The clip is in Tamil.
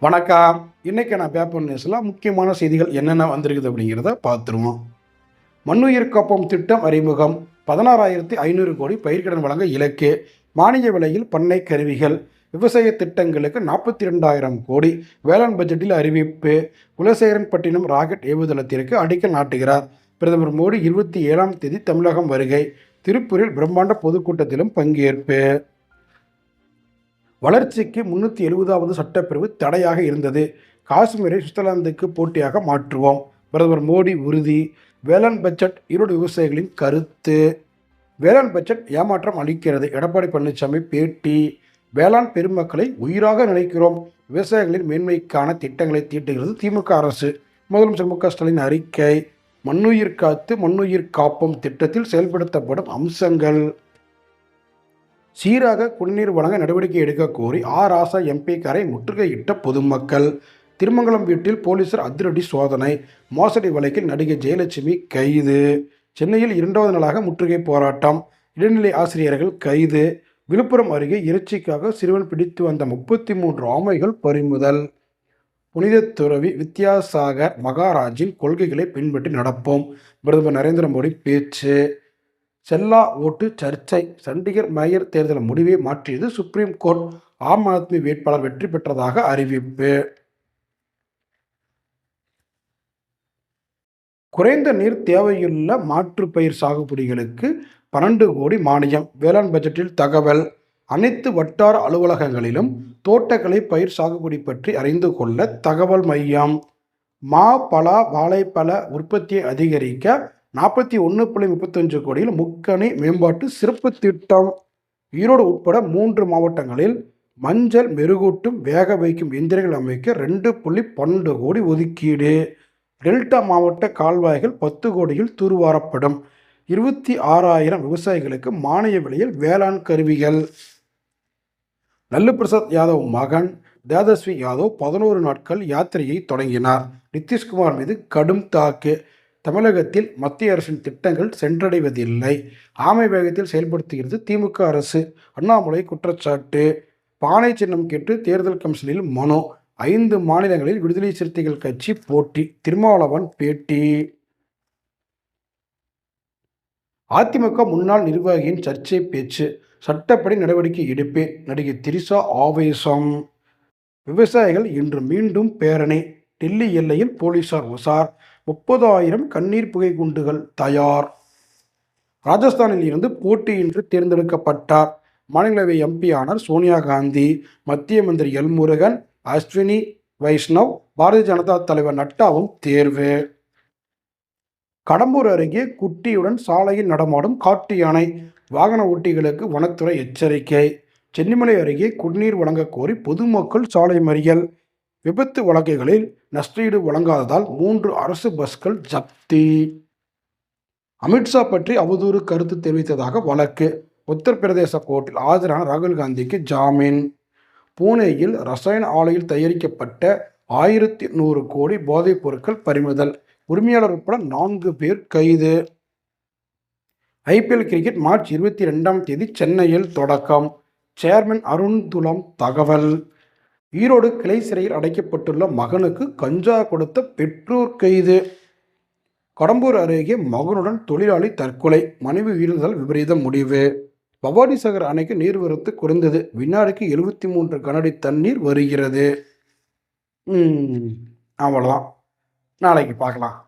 வணக்கம். இன்றைக்கி நான் பேப்பர் நியூஸில் முக்கியமான செய்திகள் என்னென்ன வந்திருக்குது அப்படிங்கிறத பார்த்துருவோம். மண்ணுயிர் காப்பம் திட்டம் அறிமுகம். பதினாறாயிரத்தி ஐநூறு கோடி பயிர்க்கடன் வழங்க இலக்கு. மானிய விலையில் பண்ணை கருவிகள். விவசாய திட்டங்களுக்கு நாற்பத்தி ரெண்டாயிரம் கோடி. வேளாண் பட்ஜெட்டில் அறிவிப்பு. குலசேகரன்பட்டினம் ராக்கெட் ஏவுதளத்திற்கு அடிக்கல் நாட்டுகிறார். பிரதமர் மோடி இருபத்தி ஏழாம் தேதி தமிழகம் வருகை. திருப்பூரில் பிரம்மாண்ட பொதுக்கூட்டத்திலும் பங்கேற்பு. வளர்ச்சிக்கு முன்னூற்றி எழுபதாவது சட்டப்பிரிவு தடையாக இருந்தது. காஷ்மீரை சுவிட்சர்லாந்துக்கு போட்டியாக மாற்றுவோம். பிரதமர் மோடி உறுதி. வேளாண் பட்ஜெட் ஈரோடு விவசாயிகளின் கருத்து. வேளாண் பட்ஜெட் ஏமாற்றம் அளிக்கிறது. எடப்பாடி பழனிசாமி பேட்டி. வேளாண் பெருமக்களை உயிராக நினைக்கிறோம். விவசாயிகளின் மேன்மைக்கான திட்டங்களை தீட்டுகிறது திமுக அரசு. முதலமைச்சர் மு க ஸ்டாலின் அறிக்கை. மண்ணுயிர் காத்து மண்ணுயிர் காப்போம் திட்டத்தில் செயல்படுத்தப்படும் அம்சங்கள். சீராக குடிநீர் வழங்க நடவடிக்கை எடுக்க கோரி ஆ. ராசா எம்பி கரை முற்றுகையிட்ட பொதுமக்கள். திருமங்கலம் வீட்டில் போலீசார் அதிரடி சோதனை. மோசடி வழக்கில் நடிகை ஜெயலட்சுமி கைது. சென்னையில் இரண்டாவது நாளாக முற்றுகை போராட்டம். இடைநிலை ஆசிரியர்கள் கைது. விழுப்புரம் அருகே இறைச்சிக்காக சிறுவன் பிடித்து வந்த முப்பத்தி மூன்று ஆமைகள் பறிமுதல். புனித துறவி வித்யாசாகர் மகாராஜின் கொள்கைகளை பின்பற்றி நடப்போம். பிரதமர் நரேந்திர மோடி பேச்சு. செல்லா ஓட்டு சர்ச்சை. சண்டிகர் மேயர் தேர்தல் முடிவை மாற்றியது சுப்ரீம் கோர்ட். ஆம் ஆத்மி வேட்பாளர் வெற்றி பெற்றதாக அறிவிப்பு. குறைந்த நீர் தேவையுள்ள மாற்று பயிர் சாகுபடிகளுக்கு பன்னெண்டு கோடி மானியம். வேளாண் பட்ஜெட்டில் தகவல். அனைத்து வட்டார அலுவலகங்களிலும் தோட்டக்கலை பயிர் சாகுபடி பற்றி அறிந்து கொள்ள தகவல் மையம். மா பலா வாழைப்பழ உற்பத்தியை அதிகரிக்க நாற்பத்தி ஒன்று புள்ளி முப்பத்தஞ்சு கோடியில் முக்கணி மேம்பாட்டு சிறப்பு திட்டம் ஈரோடு உட்பட மூன்று மாவட்டங்களில் மஞ்சள் மெருகூட்டும் வேக வைக்கும் எந்திரங்கள் அமைக்க ரெண்டு புள்ளி பன்னெண்டு கோடி ஒதுக்கீடு. டெல்டா மாவட்ட கால்வாய்கள் பத்து கோடியில் தூர்வாரப்படும். இருபத்தி ஆறாயிரம் விவசாயிகளுக்கு மானிய விலையில் வேளாண் கருவிகள். லல்லு பிரசாத் யாதவ் மகன் தேதஸ்வி யாதவ் பதினோரு நாட்கள் யாத்திரையை தொடங்கினார். நிதிஷ்குமார் மீது கடும் தாக்கு. தமிழகத்தில் மத்திய அரசின் திட்டங்கள் சென்றடைவதில்லை. ஆமை வேகத்தில் செயல்படுத்துகிறது திமுக அரசு. அண்ணாமலை குற்றச்சாட்டு. பானை சின்னம் கேட்டு தேர்தல் கமிஷனில் மனு. ஐந்து மாநிலங்களில் விடுதலை சிறுத்தைகள் கட்சி போட்டி. திருமாவளவன் பேட்டி. அதிமுக முன்னாள் நிர்வாகியின் சர்ச்சை பேச்சு. சட்டப்படி நடவடிக்கை எடுப்பேன். நடிகை திரிசா ஆவேசம். விவசாயிகள் இன்று மீண்டும் பேரணி. டெல்லி எல்லையில் போலீசார் உசார் முப்பதாயிரம் கண்ணீர் புகை குண்டுகள் தயார். ராஜஸ்தானில் இருந்து போட்டியின்றி தேர்ந்தெடுக்கப்பட்டார். மாநிலவை எம்பியானார் சோனியா காந்தி. மத்திய மந்திரி எல் முருகன் அஸ்வினி வைஷ்ணவ் பாரதிய ஜனதா தலைவர் நட்டாவும் தேர்வு. கடம்பூர் அருகே குட்டியுடன் சாலையில் நடமாடும் காட்டு யானை வாகன ஓட்டிகளுக்கு வனத்துறை எச்சரிக்கை. சென்னிமலை அருகே குடிநீர் வழங்கக் கோரி பொதுமக்கள் சாலை மறியல். விபத்து வழக்குகளில் நஷ்டஈடு வழங்காததால் மூன்று அரசு பஸ்கள் ஜப்தி. அமித்ஷா பற்றி அவதூறு கருத்து தெரிவித்ததாக வழக்கு. உத்தரப்பிரதேச கோர்ட்டில் ஆஜரான ராகுல் காந்திக்கு ஜாமீன். பூனேயில் ரசாயன ஆலையில் தயாரிக்கப்பட்ட ஆயிரத்தி நூறு கோடி போதைப் பொருட்கள் பறிமுதல். உரிமையாளர் உட்பட நான்கு பேர் கைது. ஐபிஎல் கிரிக்கெட் மார்ச் இருபத்தி ரெண்டாம் தேதி சென்னையில் தொடக்கம். சேர்மன் அருண் துலம் தகவல். ஈரோடு கிளை சிறையில் அடைக்கப்பட்டுள்ள மகனுக்கு கஞ்சா கொடுத்த பெற்றோர் கைது. கடம்பூர் அருகே மகனுடன் தொழிலாளி தற்கொலை. மனைவி உயிரிழந்தால் விபரீத முடிவு. பவானிசாகர் அணைக்கு நீர்வரத்து குறைந்தது. வினாடிக்கு எழுபத்தி மூன்று கனடி தண்ணீர் வருகிறது. அவ்வளோதான் நாளைக்கு பார்க்கலாம்.